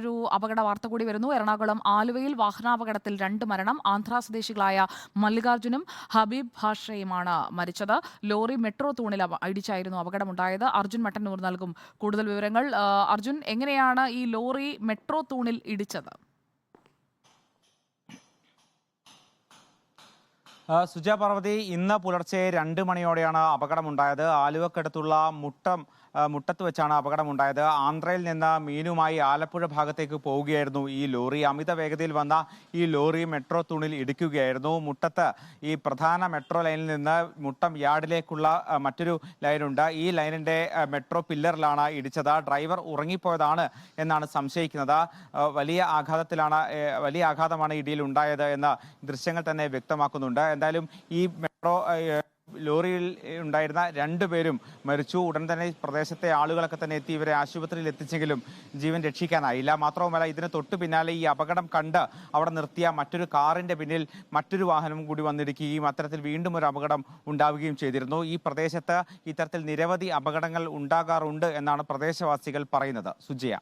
ഒരു അപകട വാർത്ത കൂടി വരുന്നു. എറണാകുളം ആലുവയിൽ വാഹനാപകടത്തിൽ രണ്ട് മരണം. ആന്ധ്ര സ്വദേശികളായ മല്ലികാർജുനും ഹബീബ് ഭാഷയുമാണ് മരിച്ചത്. ലോറി മെട്രോ തൂണിൽ ഇടിച്ചായിരുന്നു അപകടമുണ്ടായത്. അർജുൻ മട്ടന്നൂർ നൽകും കൂടുതൽ വിവരങ്ങൾ. അർജുൻ എങ്ങനെയാണ് ഈ ലോറി മെട്രോ തൂണിൽ ഇടിച്ചത്? സുജ പാർവതി ഇന്ന് പുലർച്ചെ രണ്ട് മണിയോടെയാണ് അപകടമുണ്ടായത്. ആലുവക്കടുത്തുള്ള മുട്ടം മുട്ടത്ത് വെച്ചാണ് അപകടമുണ്ടായത്. ആന്ധ്രയിൽ നിന്ന് മീനുമായി ആലപ്പുഴ ഭാഗത്തേക്ക് പോവുകയായിരുന്നു ഈ ലോറി. അമിത വേഗതയിൽ വന്ന ഈ ലോറി മെട്രോ തൂണിൽ ഇടിക്കുകയായിരുന്നു. മുട്ടത്ത് ഈ പ്രധാന മെട്രോ ലൈനിൽ നിന്ന് മുട്ടം യാർഡിലേക്കുള്ള മറ്റൊരു ലൈനുണ്ട്. ഈ ലൈനിന്റെ മെട്രോ പില്ലറിലാണ് ഇടിച്ചത്. ഡ്രൈവർ ഉറങ്ങിപ്പോയതാണ് എന്നാണ് സംശയിക്കുന്നത്. വലിയ ആഘാതത്തിലാണ് വലിയ ആഘാതമാണ് ഇടിയിൽ ഉണ്ടായത് എന്ന് ദൃശ്യങ്ങൾ തന്നെ വ്യക്തമാക്കുന്നുണ്ട്. എന്തായാലും ഈ മെട്രോ ലോറിയിൽ ഉണ്ടായിരുന്ന രണ്ടുപേരും മരിച്ചു. ഉടൻ തന്നെ പ്രദേശത്തെ ആളുകളൊക്കെ തന്നെ എത്തി. ഇവരെ ആശുപത്രിയിൽ എത്തിച്ചെങ്കിലും ജീവൻ രക്ഷിക്കാനായില്ല മാത്രവുമല്ല ഇതിന് തൊട്ടു പിന്നാലെ ഈ അപകടം കണ്ട് അവിടെ നിർത്തിയ മറ്റൊരു കാറിന്റെ പിന്നിൽ മറ്റൊരു വാഹനം കൂടി വന്നിരിക്കുകയും അത്തരത്തിൽ വീണ്ടും ഒരു അപകടം ഉണ്ടാവുകയും ചെയ്തിരുന്നു. ഈ പ്രദേശത്ത് ഇത്തരത്തിൽ നിരവധി അപകടങ്ങൾ ഉണ്ടാകാറുണ്ട് എന്നാണ് പ്രദേശവാസികൾ പറയുന്നത്. സുജയ.